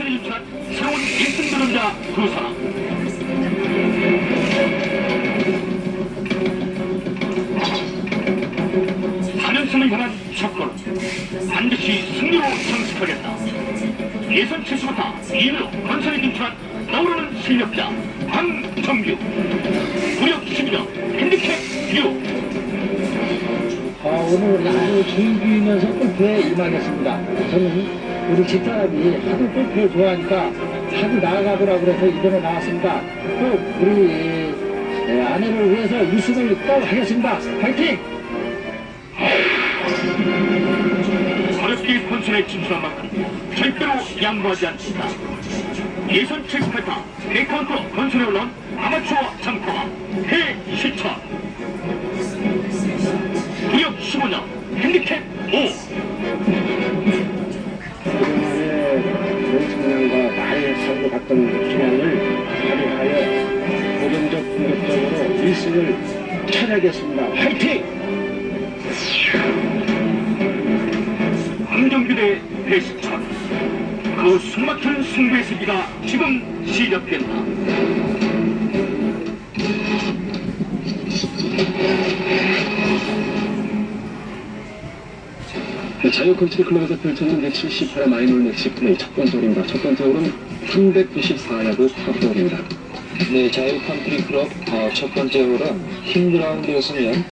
컨설이 유출한 새로운 1등 도전자 두 사람. 가능성을 향한 첫걸음 반드시 승리로 장식하겠다. 예선 최수부터 2위로 건설에 진출한 떠오르는 실력자 황정규 무력 12년 오늘 아주 즐기면서 골프에 임하겠습니다. 저는 우리 집사람이 하도 골프를 좋아하니까 자주 나가보라고 그래서 이번에 나왔습니다. 또 우리 에, 아내를 위해서 우승을 꼭 하겠습니다. 파이팅! 어렵게 건설에 진출한 만큼 절대로 양보하지 않습니다. 예선 78타 대카운터 건설에 올라온 아마추어 장타와 해시천 무력 15년 핸디캡 5 그동안의 명청량과 나의 사고 갔던 기량을 발휘하여 고정적 공격적으로 1승을 차지하겠습니다. 화이팅! 황정규 대 해시천 그 숨막히는 승부의 세기가 지금 시작된다. 자유 컨트리 클럽에서 펼쳐진 178회 마이놀 넥시 플레이 첫 번째 홀입니다. 첫 번째 홀은 394야드 파포입니다. 네, 자유 컨트리 클럽 어, 첫 번째 홀은 흰 그라운드였으면